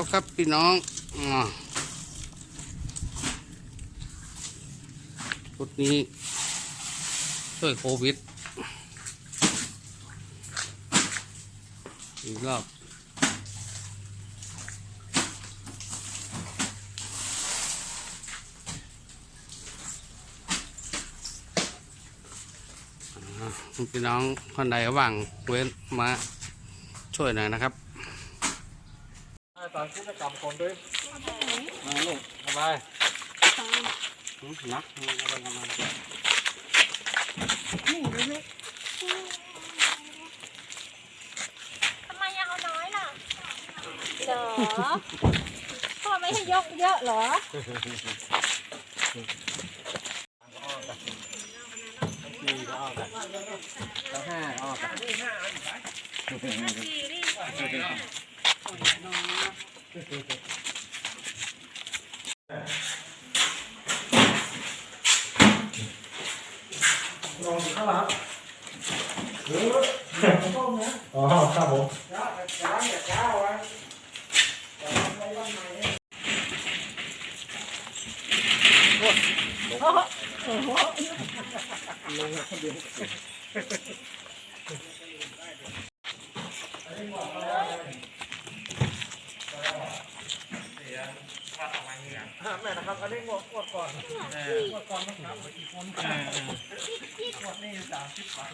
ล้วครับพี่น้องอชุดนี้ช่วยโควิด อีกรอบพี่น้องคนใดว่างเว้นมาช่วยหน่อยนะครับ กิจกรรมคนด้วยมาลูกสบาย นักอะไรกันมา ทำไมยังเอาน้อยล่ะเหรอพ่อไม่ให้ยกเยอะเหรอ สี่ก็ออกกันแล้วห้าก็ออกกัน 对对对？哎，差不多。那咱也教啊， แม่นะครับอันนี้งวดงวดก่อนงวดก่อนนะครับกี่คนงวดนี้สามสิบบาท